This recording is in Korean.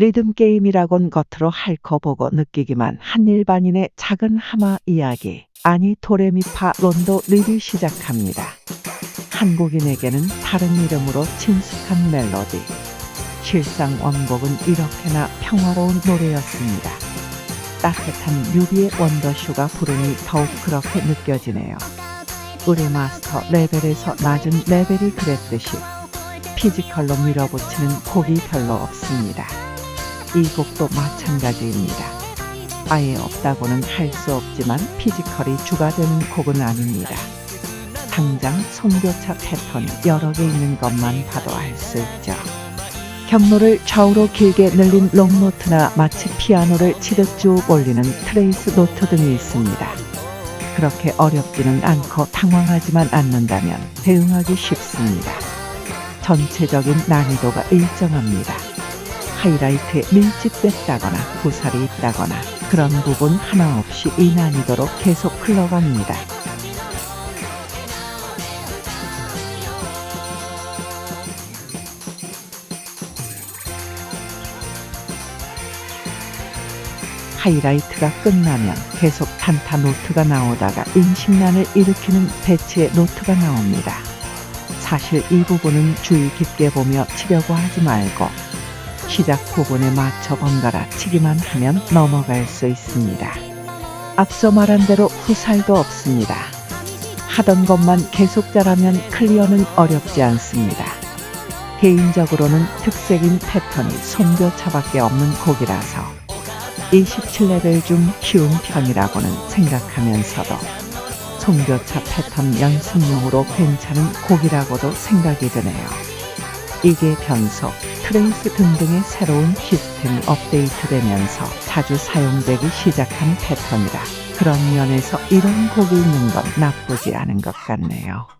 리듬 게임이라곤 겉으로 핥고 보고 느끼기만 한 일반인의 작은 하마 이야기. 아니 도레미파 론도 리뷰 시작합니다. 한국인에게는 다른 이름으로 친숙한 멜로디. 실상 원곡은 이렇게나 평화로운 노래였습니다. 따뜻한 뮤비의 원더쇼가 부르니 더욱 그렇게 느껴지네요. 우리 마스터 레벨에서 낮은 레벨이 그랬듯이 피지컬로 밀어붙이는 곡이 별로 없습니다. 이 곡도 마찬가지입니다. 아예 없다고는 할 수 없지만 피지컬이 주가 되는 곡은 아닙니다. 당장 송교차 패턴이 여러 개 있는 것만 봐도 알 수 있죠. 경로를 좌우로 길게 늘린 롱노트나 마치 피아노를 치듯 쭉 올리는 트레이스 노트 등이 있습니다. 그렇게 어렵지는 않고 당황하지만 않는다면 대응하기 쉽습니다. 전체적인 난이도가 일정합니다. 하이라이트에 밀집됐다거나 구살이 있다거나 그런 부분 하나 없이 이 난이도로 계속 흘러갑니다. 하이라이트가 끝나면 계속 탄타 노트가 나오다가 인식난을 일으키는 배치의 노트가 나옵니다. 사실 이 부분은 주의 깊게 보며 치려고 하지 말고 시작 부분에 맞춰 번갈아 치기만 하면 넘어갈 수 있습니다. 앞서 말한 대로 후살도 없습니다. 하던 것만 계속 잘하면 클리어는 어렵지 않습니다. 개인적으로는 특색인 패턴이 손교차밖에 없는 곡이라서 27레벨 중 쉬운 편이라고는 생각하면서도 송교차 패턴 연습용으로 괜찮은 곡이라고도 생각이 드네요. 이게 변속, 트레이스 등등의 새로운 시스템이 업데이트되면서 자주 사용되기 시작한 패턴이라 그런 면에서 이런 곡이 있는 건 나쁘지 않은 것 같네요.